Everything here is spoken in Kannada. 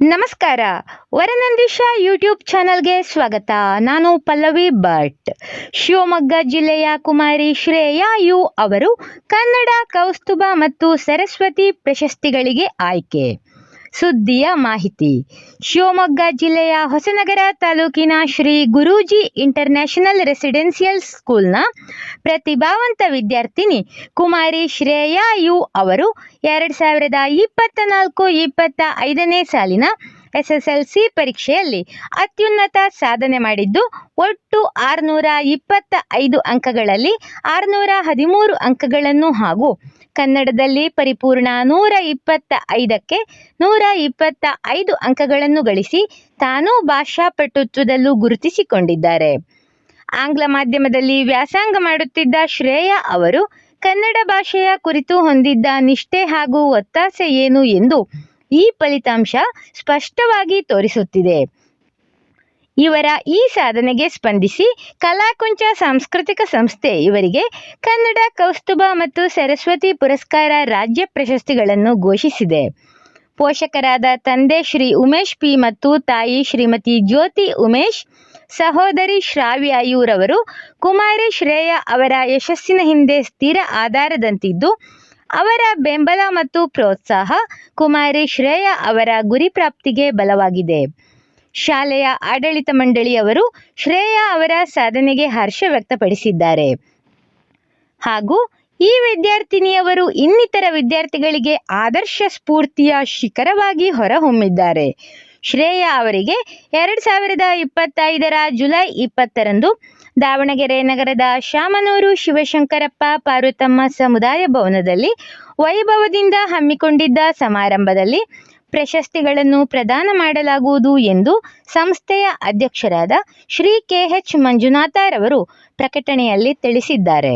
ನಮಸ್ಕಾರ. ವರನಂದೀಶ ಯೂಟ್ಯೂಬ್ ಚಾನಲ್ಗೆ ಸ್ವಾಗತ. ನಾನು ಪಲ್ಲವಿ ಭಟ್. ಶಿವಮೊಗ್ಗ ಜಿಲ್ಲೆಯ ಕುಮಾರಿ ಶ್ರೇಯಾ ಯು ಅವರು ಕನ್ನಡ, ಕೌಸ್ತುಭ ಮತ್ತು ಸರಸ್ವತಿ ಪ್ರಶಸ್ತಿಗಳಿಗೆ ಆಯ್ಕೆ. ಸುದ್ದಿಯ ಮಾಹಿತಿ. ಶಿವಮೊಗ್ಗ ಜಿಲ್ಲೆಯ ಹೊಸನಗರ ತಾಲೂಕಿನ ಶ್ರೀ ಗುರೂಜಿ ಇಂಟರ್ನ್ಯಾಷನಲ್ ರೆಸಿಡೆನ್ಸಿಯಲ್ ಸ್ಕೂಲ್ನ ಪ್ರತಿಭಾವಂತ ವಿದ್ಯಾರ್ಥಿನಿ ಕುಮಾರಿ ಶ್ರೇಯಾ ಯು ಅವರು ಎರಡು ಸಾವಿರದ ಇಪ್ಪತ್ತ ನಾಲ್ಕು, ಇಪ್ಪತ್ತ ಐದನೇ ಸಾಲಿನ ಎಸ್ ಎಸ್ ಎಲ್ ಸಿ ಪರೀಕ್ಷೆಯಲ್ಲಿ ಅತ್ಯುನ್ನತ ಸಾಧನೆ ಮಾಡಿದ್ದು, ಒಟ್ಟು ಆರುನೂರ ಇಪ್ಪತ್ತ ಐದು ಅಂಕಗಳಲ್ಲಿ ಆರುನೂರ ಹದಿಮೂರು ಅಂಕಗಳನ್ನು ಹಾಗೂ ಕನ್ನಡದಲ್ಲಿ ಪರಿಪೂರ್ಣ ನೂರ ಇಪ್ಪತ್ತ ಐದಕ್ಕೆ ನೂರ ಇಪ್ಪತ್ತ ಐದು ಅಂಕಗಳನ್ನು ಗಳಿಸಿ ತಾನೂ ಭಾಷಾ ಪಟುತ್ವದಲ್ಲೂ ಗುರುತಿಸಿಕೊಂಡಿದ್ದಾರೆ. ಆಂಗ್ಲ ಮಾಧ್ಯಮದಲ್ಲಿ ವ್ಯಾಸಂಗ ಮಾಡುತ್ತಿದ್ದ ಶ್ರೇಯಾ ಅವರು, ಕನ್ನಡ ಭಾಷೆಯ ಕುರಿತು ಹೊಂದಿದ್ದ ನಿಷ್ಠೆ ಹಾಗೂ ಒತ್ತಾಸೆ ಏನು ಎಂದು ಈ ಫಲಿತಾಂಶ ಸ್ಪಷ್ಟವಾಗಿ ತೋರಿಸುತ್ತಿದೆ. ಇವರ ಈ ಸಾಧನೆಗೆ ಸ್ಪಂದಿಸಿ ಕಲಾಕುಂಚ ಸಾಂಸ್ಕೃತಿಕ ಸಂಸ್ಥೆ ಇವರಿಗೆ ಕನ್ನಡ ಕೌಸ್ತುಭ ಮತ್ತು ಸರಸ್ವತಿ ಪುರಸ್ಕಾರ ರಾಜ್ಯ ಪ್ರಶಸ್ತಿಗಳನ್ನು ಘೋಷಿಸಿದೆ. ಪೋಷಕರಾದ ತಂದೆ ಶ್ರೀ ಉಮೇಶ್ ಪಿ ಮತ್ತು ತಾಯಿ ಶ್ರೀಮತಿ ಜ್ಯೋತಿ ಉಮೇಶ್, ಸಹೋದರಿ ಶ್ರಾವ್ಯ ಇವರವರು ಕುಮಾರಿ ಶ್ರೇಯ ಅವರ ಯಶಸ್ಸಿನ ಹಿಂದೆ ಸ್ಥಿರ ಆಧಾರದಂತಿದ್ದು, ಅವರ ಬೆಂಬಲ ಮತ್ತು ಪ್ರೋತ್ಸಾಹ ಕುಮಾರಿ ಶ್ರೇಯ ಅವರ ಗುರಿ ಪ್ರಾಪ್ತಿಗೆ ಬಲವಾಗಿದೆ. ಶಾಲೆಯ ಆಡಳಿತ ಮಂಡಳಿಯವರು ಶ್ರೇಯಾ ಅವರ ಸಾಧನೆಗೆ ಹರ್ಷ ವ್ಯಕ್ತಪಡಿಸಿದ್ದಾರೆ. ಹಾಗೂ ಈ ವಿದ್ಯಾರ್ಥಿನಿಯವರು ಇನ್ನಿತರ ವಿದ್ಯಾರ್ಥಿಗಳಿಗೆ ಆದರ್ಶ ಸ್ಫೂರ್ತಿಯ ಶಿಖರವಾಗಿ ಹೊರಹೊಮ್ಮಿದ್ದಾರೆ. ಶ್ರೇಯಾ ಅವರಿಗೆ ಎರಡು ಸಾವಿರದ ಇಪ್ಪತ್ತೈದರ ಜುಲೈ ಇಪ್ಪತ್ತರಂದು ದಾವಣಗೆರೆ ನಗರದ ಶಾಮನೂರು ಶಿವಶಂಕರಪ್ಪ ಪಾರ್ವತಮ್ಮ ಸಮುದಾಯ ಭವನದಲ್ಲಿ ವೈಭವದಿಂದ ಹಮ್ಮಿಕೊಂಡಿದ್ದ ಸಮಾರಂಭದಲ್ಲಿ ಪ್ರಶಸ್ತಿಗಳನ್ನು ಪ್ರದಾನ ಮಾಡಲಾಗುವುದು ಎಂದು ಸಂಸ್ಥೆಯ ಅಧ್ಯಕ್ಷರಾದ ಶ್ರೀ ಕೆ ಎಚ್ ಮಂಜುನಾಥರವರು ಪ್ರಕಟಣೆಯಲ್ಲಿ ತಿಳಿಸಿದ್ದಾರೆ.